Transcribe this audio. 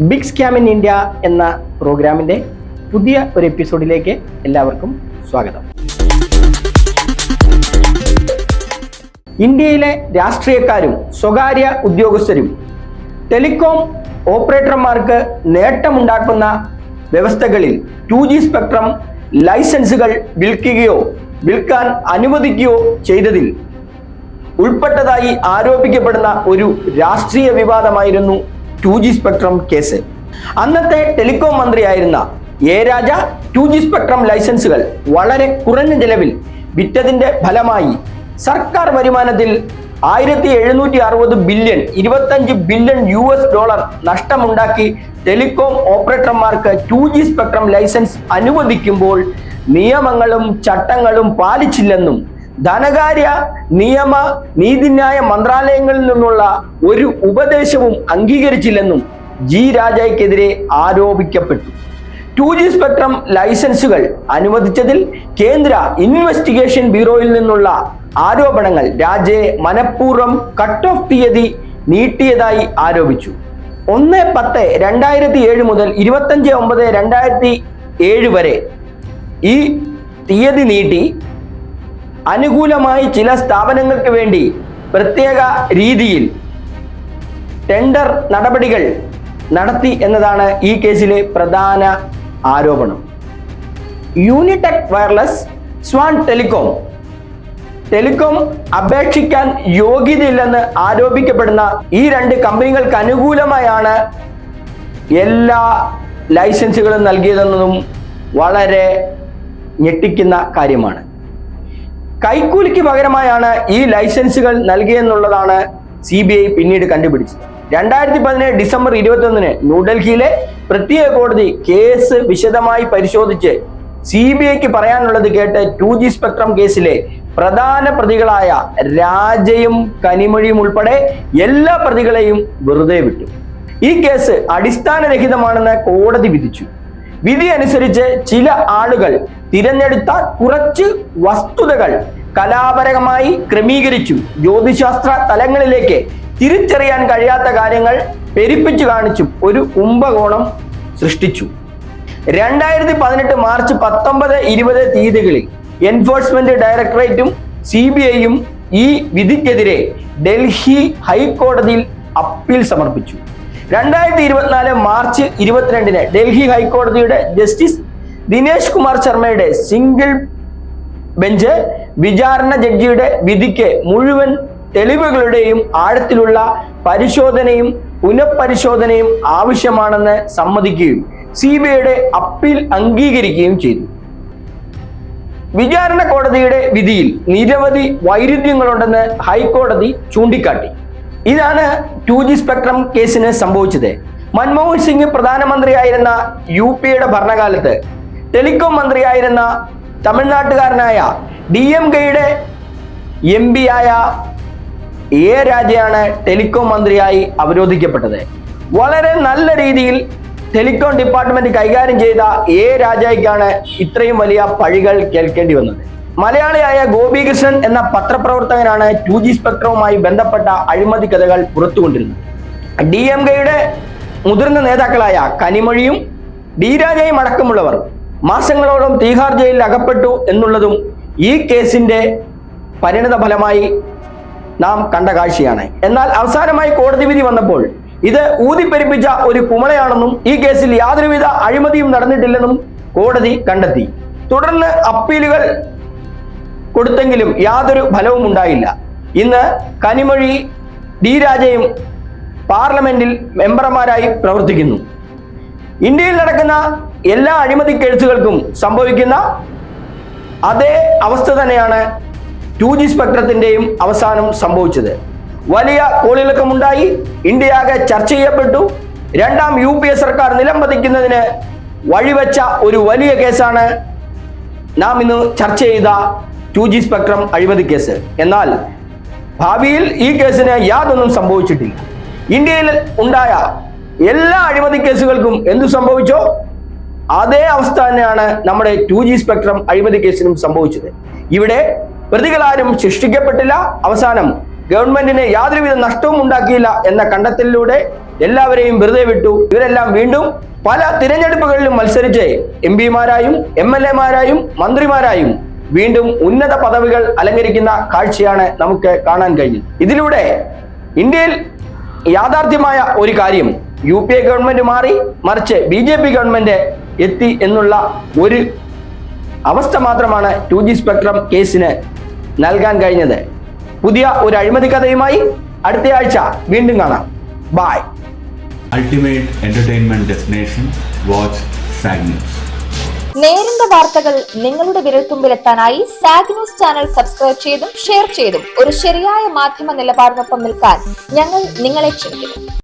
Big scam in India എന്ന പ്രോഗ്രാമിന്റെ പുതിയ ഒരു എപ്പിസോഡിലേക്ക് എല്ലാവർക്കും സ്വാഗതം. ഇന്ത്യയിലെ രാഷ്ട്രീയക്കാരും സ്വകാര്യ ഉദ്യോഗസ്ഥരും ടെലികോം ഓപ്പറേറ്റർമാർക്ക് നേട്ടമുണ്ടാക്കുന്ന വ്യവസ്ഥകളിൽ ടു ജി സ്പെക്ട്രം ലൈസൻസുകൾ വിൽക്കുകയോ വിൽക്കാൻ അനുവദിക്കുകയോ ചെയ്തതിൽ ഉൾപ്പെട്ടതായി ആരോപിക്കപ്പെടുന്ന ഒരു രാഷ്ട്രീയ വിവാദമായിരുന്നു ടു ജി സ്പെക്ട്രം കേസ്. അന്നത്തെ ടെലികോം മന്ത്രിയായിരുന്ന A Raja two G spectrum ലൈസൻസുകൾ വളരെ കുറഞ്ഞ ചെലവിൽ വിറ്റതിന്റെ ഫലമായി. സർക്കാർ വരുമാനത്തിൽ ആയിരത്തി എഴുന്നൂറ്റി അറുപത് ബില്യൺ ഇരുപത്തഞ്ച് ബില്യൺ യു എസ് ഡോളർ നഷ്ടമുണ്ടാക്കി ടെലികോം ഓപ്പറേറ്റർമാർക്ക് ടു ജി സ്പെക്ട്രം ലൈസൻസ് അനുവദിക്കുമ്പോൾ നിയമങ്ങളും ചട്ടങ്ങളും പാലിച്ചില്ലെന്നും ധനകാര്യ നിയമ നീതിന്യായ മന്ത്രാലയങ്ങളിൽ നിന്നുള്ള ഒരു ഉപദേശവും അംഗീകരിച്ചില്ലെന്നും ജി രാജയ്ക്കെതിരെ ആരോപിക്കപ്പെട്ടു. ടു ജി സ്പെക്ട്രം ലൈസൻസുകൾ അനുവദിച്ചതിൽ കേന്ദ്ര ഇൻവെസ്റ്റിഗേഷൻ ബ്യൂറോയിൽ നിന്നുള്ള ആരോപണങ്ങൾ രാജയെ മനഃപൂർവം കട്ട് ഓഫ് തീയതി നീട്ടിയതായി ആരോപിച്ചു. ഒന്ന് പത്ത് രണ്ടായിരത്തി ഏഴ് മുതൽ ഇരുപത്തഞ്ച് ഒമ്പത് രണ്ടായിരത്തി ഏഴ് വരെ ഈ തീയതി നീട്ടി അനുകൂലമായി ചില സ്ഥാപനങ്ങൾക്ക് വേണ്ടി പ്രത്യേക രീതിയിൽ ടെൻഡർ നടപടികൾ നടത്തി എന്നതാണ് ഈ കേസിലെ പ്രധാന ആരോപണം. Unitech wireless Swan telecom telecom അപേക്ഷിക്കാൻ യോഗ്യതയില്ലെന്ന് ആരോപിക്കപ്പെടുന്ന ഈ രണ്ട് കമ്പനികൾക്ക് അനുകൂലമായാണ് എല്ലാ ലൈസൻസുകളും നൽകിയതെന്നതും വളരെ ഞെട്ടിക്കുന്ന കാര്യമാണ്. കൈക്കൂലിക്ക് പകരമായാണ് ഈ ലൈസൻസുകൾ നൽകിയെന്നുള്ളതാണ് സി ബി ഐ പിന്നീട് കണ്ടുപിടിച്ചത്. രണ്ടായിരത്തി പതിനേഴ് ഡിസംബർ ഇരുപത്തി ഒന്നിന് ന്യൂഡൽഹിയിലെ പ്രത്യേക കോടതി കേസ് വിശദമായി പരിശോധിച്ച് സി ബി ഐക്ക് പറയാനുള്ളത് കേട്ട് ടു ജി സ്പെക്ട്രം കേസിലെ പ്രധാന പ്രതികളായ രാജയും കനിമൊഴിയും ഉൾപ്പെടെ എല്ലാ പ്രതികളെയും വെറുതെ വിട്ടു. ഈ കേസ് അടിസ്ഥാനരഹിതമാണെന്ന് കോടതി വിധിച്ചു. വിധി അനുസരിച്ച് ചില ആളുകൾ തിരഞ്ഞെടുത്ത കുറച്ച് വസ്തുതകൾ കലാപരമായി ക്രമീകരിച്ചു. ജ്യോതിശാസ്ത്ര തലങ്ങളിലേക്ക് തിരിച്ചറിയാൻ കഴിയാത്ത കാര്യങ്ങൾ പെരുപ്പിച്ചു കാണിച്ചും ഒരു കുംഭകോണം സൃഷ്ടിച്ചു. രണ്ടായിരത്തി പതിനെട്ട് മാർച്ച് പത്തൊമ്പത് ഇരുപത് തീയതികളിൽ എൻഫോഴ്സ്മെന്റ് ഡയറക്ടറേറ്റും സി ബി ഐയും ഈ വിധിക്കെതിരെ ഡൽഹി ഹൈക്കോടതിയിൽ അപ്പീൽ സമർപ്പിച്ചു. രണ്ടായിരത്തി ഇരുപത്തിനാല് മാർച്ച് ഇരുപത്തിരണ്ടിന് ഡൽഹി ഹൈക്കോടതിയുടെ ജസ്റ്റിസ് ദിനേശ് കുമാർ ശർമ്മയുടെ സിംഗിൾ ബെഞ്ച് വിചാരണ ജഡ്ജിയുടെ വിധിക്ക് മുഴുവൻ തെളിവുകളുടെയും ആഴത്തിലുള്ള പരിശോധനയും പുനഃപരിശോധനയും ആവശ്യമാണെന്ന് സമ്മതിക്കുകയും സി ബി ഐയുടെ അപ്പീൽ അംഗീകരിക്കുകയും ചെയ്തു. വിചാരണ കോടതിയുടെ വിധിയിൽ നിരവധി വൈരുദ്ധ്യങ്ങളുണ്ടെന്ന് ഹൈക്കോടതി ചൂണ്ടിക്കാട്ടി. ഇതാണ് ടു ജി സ്പെക്ട്രം കേസിന് സംഭവിച്ചത്. മൻമോഹൻ സിംഗ് പ്രധാനമന്ത്രിയായിരുന്ന യു പിയുടെ ഭരണകാലത്ത് ടെലികോം മന്ത്രിയായിരുന്ന തമിഴ്നാട്ടുകാരനായ ഡി എം കെയുടെ എം പി ആയ എ രാജയാണ് ടെലികോം മന്ത്രിയായി അവരോധിക്കപ്പെട്ടത്. വളരെ നല്ല രീതിയിൽ ടെലികോം ഡിപ്പാർട്ട്മെന്റ് കൈകാര്യം ചെയ്ത എ രാജയ്ക്കാണ് ഇത്രയും വലിയ പഴികൾ കേൾക്കേണ്ടി വന്നത്. മലയാളിയായ ഗോപികൃഷ്ണൻ എന്ന പത്രപ്രവർത്തകനാണ് ടു ജി സ്പെക്ട്രവുമായി ബന്ധപ്പെട്ട അഴിമതി കഥകൾ പുറത്തുകൊണ്ടിരുന്നത്. ഡി എം കെയുടെ മുതിർന്ന നേതാക്കളായ കനിമൊഴിയും ഡി രാജയും അടക്കമുള്ളവർ മാസങ്ങളോളം തീഹാർ ജയിലിൽ അകപ്പെട്ടു എന്നുള്ളതും ഈ കേസിന്റെ പരിണിത ഫലമായി നാം കണ്ട കാഴ്ചയാണ്. എന്നാൽ അവസാനമായി കോടതി വിധി വന്നപ്പോൾ ഇത് ഊതിപ്പെരിപ്പിച്ച ഒരു കുമളയാണെന്നും ഈ കേസിൽ യാതൊരുവിധ അഴിമതിയും നടന്നിട്ടില്ലെന്നും കോടതി കണ്ടെത്തി. തുടർന്ന് അപ്പീലുകൾ കൊടുത്തെങ്കിലും യാതൊരു ഫലവും ഉണ്ടായില്ല. ഇന്ന് കനിമൊഴി ഡി രാജയും പാർലമെന്റിൽ മെമ്പർമാരായി പ്രവർത്തിക്കുന്നു. ഇന്ത്യയിൽ നടക്കുന്ന എല്ലാ അഴിമതി കേസുകൾക്കും സംഭവിക്കുന്ന അതേ അവസ്ഥ തന്നെയാണ് ടു ജി സ്പെക്ട്രത്തിന്റെയും അവസാനം സംഭവിച്ചത്. വലിയ കോളിളക്കമുണ്ടായി. ഇന്ത്യയാകെ ചർച്ച ചെയ്യപ്പെട്ടു. രണ്ടാം യു പി എ സർക്കാർ നിലംപതിക്കുന്നതിന് വഴിവെച്ച ഒരു വലിയ കേസാണ് നാം ഇന്ന് ചർച്ച ചെയ്ത ടു ജി സ്പെക്ട്രം അഴിമതി കേസ്. എന്നാൽ ഭാവിയിൽ ഈ കേസിന് യാതൊന്നും സംഭവിച്ചിട്ടില്ല. ഇന്ത്യയിൽ ഉണ്ടായ എല്ലാ അഴിമതി കേസുകൾക്കും എന്തു സംഭവിച്ചോ അതേ അവസ്ഥ തന്നെയാണ് നമ്മുടെ ടു ജി സ്പെക്ട്രം അഴിമതി കേസിനും സംഭവിച്ചത്. ഇവിടെ പ്രതികളാരും ശിക്ഷിക്കപ്പെട്ടില്ല. അവസാനം ഗവൺമെന്റിന് യാതൊരുവിധ നഷ്ടവും ഉണ്ടാക്കിയില്ല എന്ന കണ്ടെത്തലിലൂടെ എല്ലാവരെയും വെറുതെ വിട്ടു. ഇവരെല്ലാം വീണ്ടും പല തിരഞ്ഞെടുപ്പുകളിലും മത്സരിച്ച് എം പിമാരായും എം എൽ എമാരായും മന്ത്രിമാരായും വീണ്ടും ഉന്നത പദവികൾ അലങ്കരിക്കുന്ന കാഴ്ചയാണ് നമുക്ക് കാണാൻ കഴിഞ്ഞത്. ഇതിലൂടെ ഇന്ത്യയിൽ യാഥാർത്ഥ്യമായ ഒരു കാര്യം. യു പി എ ഗവൺമെന്റ് മാറി മറിച്ച് ബി ജെ പി ഗവൺമെന്റ് എത്തി എന്നുള്ള ഒരു അവസ്ഥ മാത്രമാണ് ടു ജി സ്പെക്ട്രം കേസിന് നൽകാൻ കഴിഞ്ഞത്. പുതിയ ഒരു അഴിമതി കഥയുമായി അടുത്ത ആഴ്ച വീണ്ടും കാണാം. Bye ultimate entertainment destination watch നേരിന്റെ വാർത്തകൾ നിങ്ങളുടെ വിരൽത്തുമ്പിൽ എത്താനായി സാഗ് ന്യൂസ് ചാനൽ സബ്സ്ക്രൈബ് ചെയ്തും ഷെയർ ചെയ്തും ഒരു ശരിയായ മാധ്യമ നിലപാടിനൊപ്പം നിൽക്കാൻ ഞങ്ങൾ നിങ്ങളെ ക്ഷണിക്കുന്നു.